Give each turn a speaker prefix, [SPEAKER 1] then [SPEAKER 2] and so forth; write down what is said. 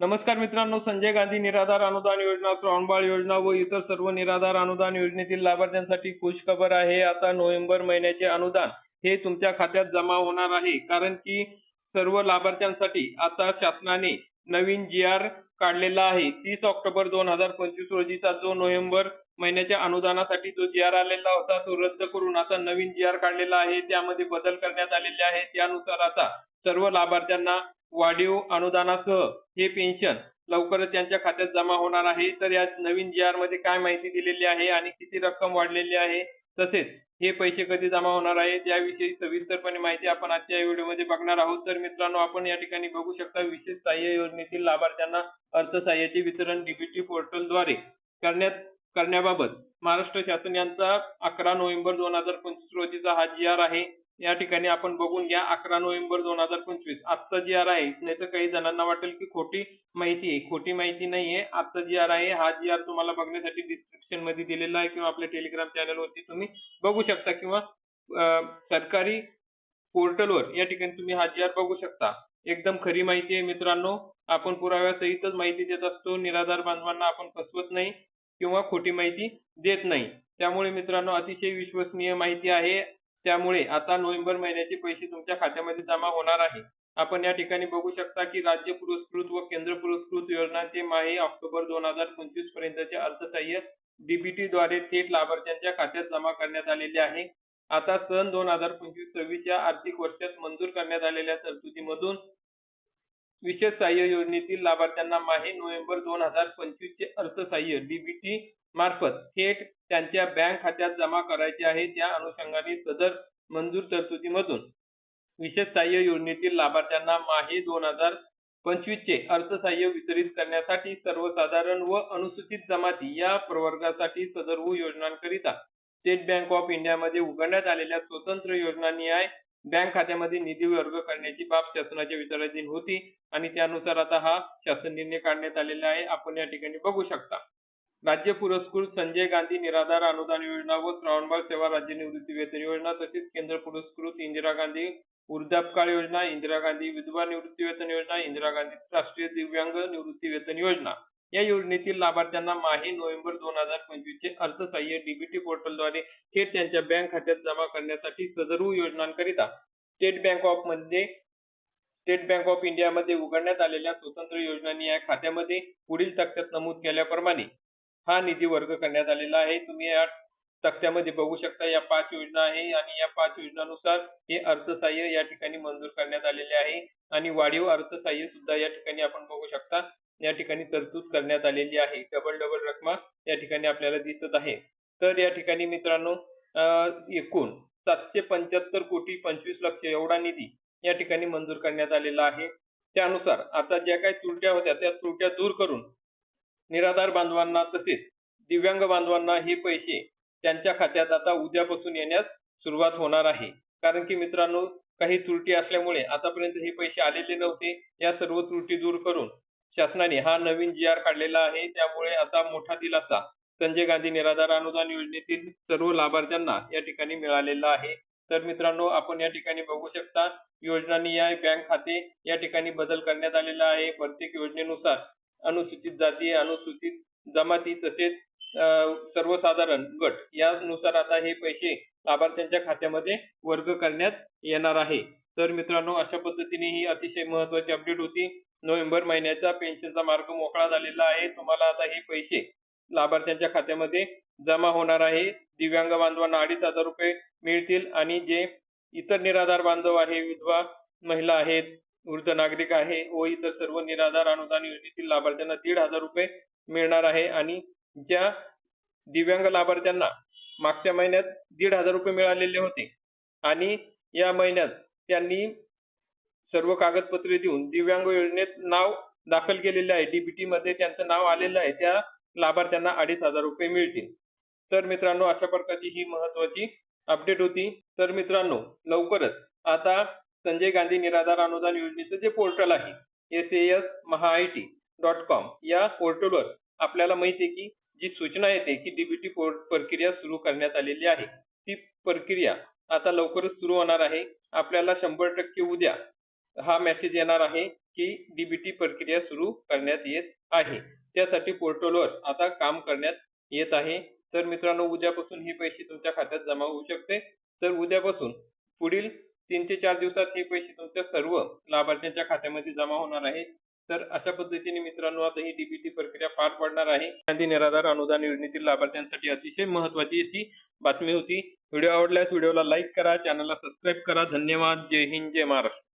[SPEAKER 1] नमस्कार मित्रांनो संजय गांधी निराधार अनुदान योजना श्रावणबाळ योजना व इतर सर्व निराधार अनुदान योजनेतील लाभार्थ्यांसाठी खुशखबर आहे. आता नोव्हेंबर महिन्याचे अनुदान हे तुमच्या खात्यात जमा होणार आहे. कारण की सर्व लाभार्थ्यांसाठी आता शासनाने नवीन जी आर काढलेला आहे. तीस ऑक्टोबर दोन हजार पंचवीस रोजीचा जो नोव्हेंबर महिन्याच्या अनुदानासाठी जो जी आर आलेला होता तो रद्द करून आता नवीन जी आर काढलेला आहे. त्यामध्ये बदल करण्यात आलेले आहे. त्यानुसार आता सर्व लाभार्थ्यांना वाढीव अनुदानासह हे पेन्शन लवकरच त्यांच्या खात्यात जमा होणार आहे. तर या नवीन जी आरमध्ये काय माहिती दिलेली आहे आणि किती रक्कम वाढलेली आहे? तसेच हे पैसे कधी जमा होणार आहे? त्याविषयी सविस्तरपणे माहिती आपण आजच्या या व्हिडिओमध्ये बघणार आहोत. तर मित्रांनो आपण या ठिकाणी बघू शकता विशेष सहाय्य योजनेतील लाभार्थ्यांना अर्थसहाय्याचे वितरण डीबीटी पोर्टलद्वारे करण्यात करण्याबाबत महाराष्ट्र शासन यांचा अकरा नोव्हेंबर दोन हजार पंचवीस रोजीचा हा जी आर आहे. या ठिकाणी आपण बघून घ्या अकरा नोव्हेंबर दोन हजार पंचवीस. आजचा जी आर आहे नाही तर काही जणांना वाटेल की खोटी माहिती आहे. खोटी माहिती नाहीये. आजचा जी आर आहे हा जी आर तुम्हाला बघण्यासाठी डिस्क्रिप्शनमध्ये दिलेला आहे किंवा आपल्या टेलिग्राम चॅनलवरती तुम्ही बघू शकता किंवा सरकारी पोर्टलवर या ठिकाणी तुम्ही हा जी आर बघू शकता. एकदम खरी माहिती आहे मित्रांनो. आपण पुराव्यासहितच माहिती देत असतो. निराधार बांधवांना आपण फसवत नाही किंवा खोटी माहिती देत नाही. त्यामुळे मित्रांनो अतिशय विश्वसनीय माहिती आहे. त्यामुळे आता नोव्हेंबर महिन्याचे पैसे तुमच्या खात्यामध्ये जमा होणार आहे. आपण या ठिकाणी बघू शकता की राज्य पुरस्कृत व केंद्र पुरस्कृत योजनांचे माहे ऑक्टोबर दोन हजार पंचवीस पर्यंतचे अर्थसहाय्य डीबीटी द्वारे थेट लाभार्थ्यांच्या खात्यात जमा करण्यात आलेले आहे. आता सन दोन हजार पंचवीस सव्वीसच्या आर्थिक वर्षात मंजूर करण्यात आलेल्या तरतुदीमधून विशेष सहाय्य योजनेतील लाभार्थ्यांना माहे नोव्हेंबर दोन हजार पंचवीस चे अर्थसहाय्य डीबीटी मार्फत थेट त्यांच्या बँक खात्यात जमा करायचे आहे. त्या अनुषंगाने सदर मंजूर तरतुदीमधून विशेष सहाय्य योजनेतील लाभार्थ्यांना माहे दोन हजार पंचवीस चे अर्थसहाय्य वितरित करण्यासाठी सर्वसाधारण व अनुसूचित जमाती या प्रवर्गासाठी सदरहू योजनांकरिता स्टेट बँक ऑफ इंडियामध्ये उघडण्यात आलेल्या स्वतंत्र योजनानिहाय बँक खात्यामध्ये निधी वर्ग करण्याची बाब शासनाच्या विचाराधीन होती आणि त्यानुसार आता हा शासन निर्णय काढण्यात आलेला आहे. आपण या ठिकाणी बघू शकता. राज्य पुरस्कृत संजय गांधी निराधार अनुदान योजना व श्रावणबाळ सेवा राज्य निवृत्ती वेतन योजना तसेच केंद्र पुरस्कृत इंदिरा गांधी वृद्धापकाळ योजना इंदिरा गांधी विधवा निवृत्ती वेतन योजना इंदिरा गांधी राष्ट्रीय दिव्यांग निवृत्ती वेतन योजना. या योजनेतील लाभार्थ्यांना माही नोव्हेंबर दोन हजार पंचवीस चे अर्थसहाय्य डीबीटी पोर्टलद्वारे थेट त्यांच्या बँक खात्यात जमा करण्यासाठी सदरू योजनांकरिता स्टेट बँक ऑफमध्ये स्टेट बँक ऑफ इंडियामध्ये उघडण्यात आलेल्या स्वतंत्र योजनांनी या खात्यामध्ये पुढील तक्त्यात नमूद केल्याप्रमाणे हा निधी वर्ग करण्यात आलेला आहे. तुम्ही या तक्त्यामध्ये बघू शकता या पाच योजना आहे आणि या पाच योजनानुसार हे अर्थसहाय्य या ठिकाणी मंजूर करण्यात आलेले आहे. आणि वाढीव अर्थसहाय्य सुद्धा या ठिकाणी आपण बघू शकता. या ठिकाणी तरतूद करण्यात आलेली आहे. डबल डबल रकमा या ठिकाणी आपल्याला दिसत आहे. तर या ठिकाणी मित्रांनो एकूण सातशे पंच्याहत्तर कोटी पंचवीस लक्ष एवढा निधी या ठिकाणी मंजूर करण्यात आलेला आहे. त्यानुसार आता ज्या काही त्रुट्या होत्या त्या त्रुट्या दूर करून निराधार बांधवांना तसेच दिव्यांग बांधवांना हे पैसे त्यांच्या खात्यात आता उद्यापासून येण्यास सुरुवात होणार आहे. कारण की मित्रांनो काही त्रुटी असल्यामुळे आतापर्यंत हे पैसे आलेले नव्हते. या सर्व त्रुटी दूर करून शासनाने हा नवीन जी आर काढलेला आहे. त्यामुळे आता मोठा दिलासा संजय गांधी निराधार अनुदान योजनेतील सर्व लाभार्थ्यांना या ठिकाणी मिळालेला आहे. तर मित्रांनो आपण या ठिकाणी बघू शकता योजनानिहाय बँक खाते या ठिकाणी बदल करण्यात आलेला आहे. प्रत्येक योजनेनुसार अनुसूचित जाती अनुसूचित जमाती तसेच सर्वसाधारण गट. यानुसार आता हे पैसे लाभार्थ्यांच्या खात्यामध्ये वर्ग करण्यात येणार आहे. तर मित्रांनो अशा पद्धतीने ही अतिशय महत्वाची अपडेट होती. नोव्हेंबर महिन्याचा पेन्शनचा मार्ग मोकळा झालेला आहे. तुम्हाला आता हे पैसे लाभार्थ्यांच्या खात्यामध्ये जमा होणार आहे. दिव्यांग बांधवांना अडीच हजार रुपये मिळतील आणि जे इतर निराधार बांधव आहे विधवा महिला आहेत वृद्ध नागरिक आहे. व इतर सर्व निराधार अनुदान योजनेतील लाभार्थ्यांना दीड हजार रुपये मिळणार आहे. आणि ज्या दिव्यांग लाभार्थ्यांना मागच्या महिन्यात दीड हजार रुपये मिळालेले होते आणि या महिन्यात त्यांनी सर्व कागदपत्रे देऊन दिव्यांग योजनेत नाव दाखल केलेले आहे. डीबीटी मध्ये त्यांचं नाव आलेलं आहे. त्या लाभार्थ्यांना अडीच हजार रुपये मिळतील. तर मित्रांनो अशा प्रकारची ही महत्वाची अपडेट होती. तर मित्रांनो लवकरच आता संजय गांधी निराधार अनुदान योजनेचं जे पोर्टल आहे S S MahaIT dot com या पोर्टलवर आपल्याला माहिती आहे की जी सूचना येते की डीबीटी प्रक्रिया सुरू करण्यात आलेली आहे. ती प्रक्रिया आता लवकरच सुरू होणार आहे. आपल्याला शंभर टक्के उद्या हा मेसेज येणार आहे की डीबीटी प्रक्रिया सुरू करण्यात येत आहे. त्यासाठी पोर्टलवर आता काम करण्यात येत आहे. तर मित्रांनो उद्यापासून हे पैसे तुमच्या खात्यात जमा होऊ शकते. तर उद्यापासून पुढील तीन ते चार दिवसात हे पैसे तुमच्या सर्व लाभार्थ्यांच्या खात्यामध्ये जमा होणार आहे. तर अशा पद्धतीने मित्रांनो आता ही डीबीटी प्रक्रिया पार पडणार आहे. गांधी निराधार अनुदान योजनेतील लाभार्थ्यांसाठी अतिशय महत्वाची अशी बातमी होती. व्हिडिओ आवडल्यास व्हिडिओला लाईक करा चॅनलला सबस्क्राईब करा. धन्यवाद. जय हिंद जय महाराष्ट्र.